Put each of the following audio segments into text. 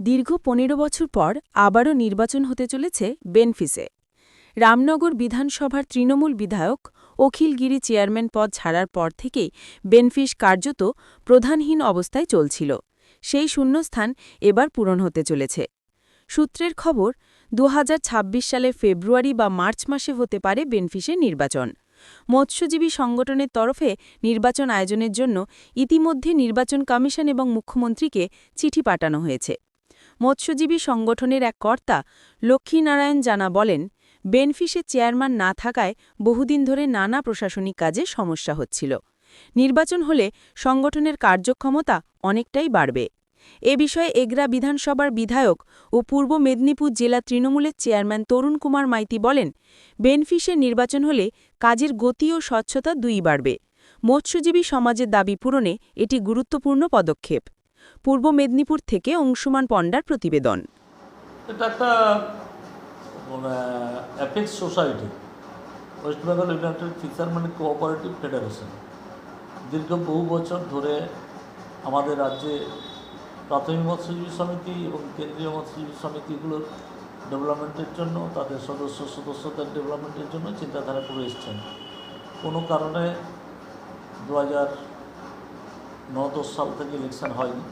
দীর্ঘ পনেরো বছর পর আবারও নির্বাচন হতে চলেছে বেনফিসে। রামনগর বিধানসভার তৃণমূল বিধায়ক অখিলগিরি চেয়ারম্যান পদ ছাড়ার পর থেকেই বেনফিস কার্যত প্রধানহীন অবস্থায় চলছিল। সেই শূন্যস্থান এবার পূরণ হতে চলেছে। সূত্রের খবর দু হাজার ছাব্বিশ সালে ফেব্রুয়ারি বা মার্চ মাসে হতে পারে বেনফিসের নির্বাচন। মৎস্যজীবী সংগঠনের তরফে নির্বাচন আয়োজনের জন্য ইতিমধ্যে নির্বাচন কমিশন এবং মুখ্যমন্ত্রীকে চিঠি পাঠানো হয়েছে। মৎস্যজীবী সংগঠনের এক কর্তা লক্ষ্মীনারায়ণ জানা বলেন বেনফিসে চেয়ারম্যান না থাকায় বহুদিন ধরে নানা প্রশাসনিক কাজে সমস্যা হচ্ছিল। নির্বাচন হলে সংগঠনের কার্যক্ষমতা অনেকটাই বাড়বে। এ বিষয়ে এগরা বিধানসভার বিধায়ক ও পূর্ব মেদিনীপুর জেলা তৃণমূলের চেয়ারম্যান তরুণ কুমার মাইতি বলেন বেনফিসের নির্বাচন হলে কাজের গতি ও স্বচ্ছতা দুই বাড়বে। মৎস্যজীবী সমাজের দাবি পূরণে এটি গুরুত্বপূর্ণ পদক্ষেপ। পূর্ব মেদিনীপুর থেকে অংশুমান পণ্ডার প্রতিবেদন। এটা একটা society. West Bengal United fisherman cooperative federation. দীর্ঘ বহু বছর ধরে আমাদের রাজ্যে প্রাথমিক মৎস্যজীবী সমিতি এবং কেন্দ্রীয় মৎস্যজীবী সমিতিগুলোর ডেভেলপমেন্টের জন্য, তাদের সদস্য সদস্যদের ডেভেলপমেন্টের জন্য চিন্তাধারা করে এসছেন। কোনো কারণে দু হাজার হাজার ন দশ সাল থেকে ইলেকশন হয়নি।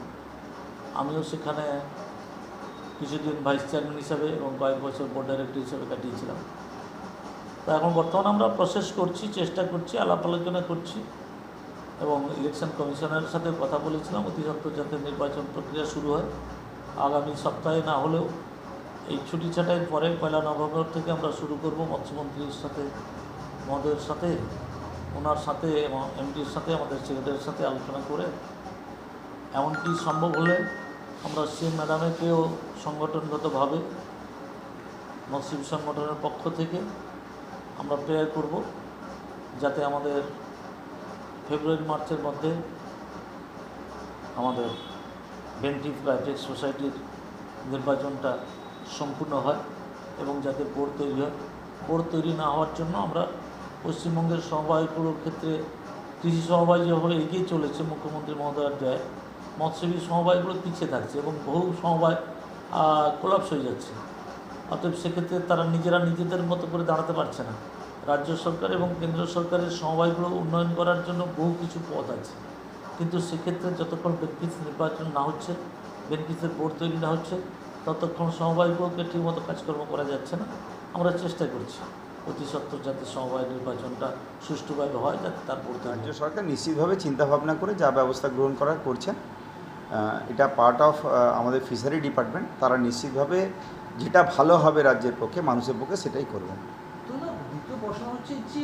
আমিও সেখানে কিছুদিন ভাইস চেয়ারম্যান হিসাবে এবং কয়েক বছর বোর্ড ডাইরেক্টর হিসাবে কাটিয়েছিলাম। তো এখন বর্তমানে আমরা প্রসেস করছি, চেষ্টা করছি, আলাপ আলোচনা করছি এবং ইলেকশন কমিশনের সাথে কথা বলেছিলাম অতি সত্ত্বর যাতে নির্বাচন প্রক্রিয়া শুরু হয়। আগামী সপ্তাহে না হলেও এই ছুটি ছাটাইয়ের পরে পয়লা নভেম্বর থেকে আমরা শুরু করব মৎস্যমন্ত্রীর সাথে, মহোদয়ের সাথে। ওনার সাথে এবং এমডির সাথে, আমাদের ছেলেদের সাথে আলোচনা করে এমনকি সম্ভব হলে আমরা সি ম্যাডামেকেও সংগঠনগতভাবে মৎস্যজীবী সংগঠনের পক্ষ থেকে আমরা প্রেয়ার করব যাতে আমাদের ফেব্রুয়ারি, মার্চের মধ্যে আমাদের বেন্টিভ বা সোসাইটির নির্বাচনটা সম্পূর্ণ হয় এবং যাতে বোর্ড তৈরি হয়। বোর্ড তৈরি না হওয়ার জন্য আমরা পশ্চিমবঙ্গের সমবায়গুলোর ক্ষেত্রে কৃষি সমবায় যেভাবে এগিয়ে চলেছে মুখ্যমন্ত্রী মহোদয়ের দেয় মৎস্যজীবী সমবায়গুলো পিছিয়ে থাকছে এবং বহু সমবায় কোলাপস হয়ে যাচ্ছে। অতএব সেক্ষেত্রে তারা নিজেরা নিজেদের মতো করে দাঁড়াতে পারছে না। রাজ্য সরকার এবং কেন্দ্র সরকারের সমবায়গুলো উন্নয়ন করার জন্য বহু কিছু পথ আছে। কিন্তু সেক্ষেত্রে যতক্ষণ বেনিফিস নির্বাচন না হচ্ছে বেনিফিসের বোর্ড তৈরি না হচ্ছে, ততক্ষণ সমবায়গুলোকে ঠিকমতো কাজকর্ম করা যাচ্ছে না। আমরা চেষ্টা করছি। অতি সত্ত্বর যাতে সমবায় নির্বাচনটা সুষ্ঠুভাবে হয় যাতে তার রাজ্য সরকার নিশ্চিতভাবে চিন্তাভাবনা করে যা ব্যবস্থা গ্রহণ করা করছেন এটা পার্ট অফ আমাদের ফিশারি ডিপার্টমেন্ট তারা নিশ্চিতভাবে যেটা ভালো হবে রাজ্যের পক্ষে মানুষের পক্ষে সেটাই করবেন দ্বিতীয় প্রশ্ন হচ্ছে যে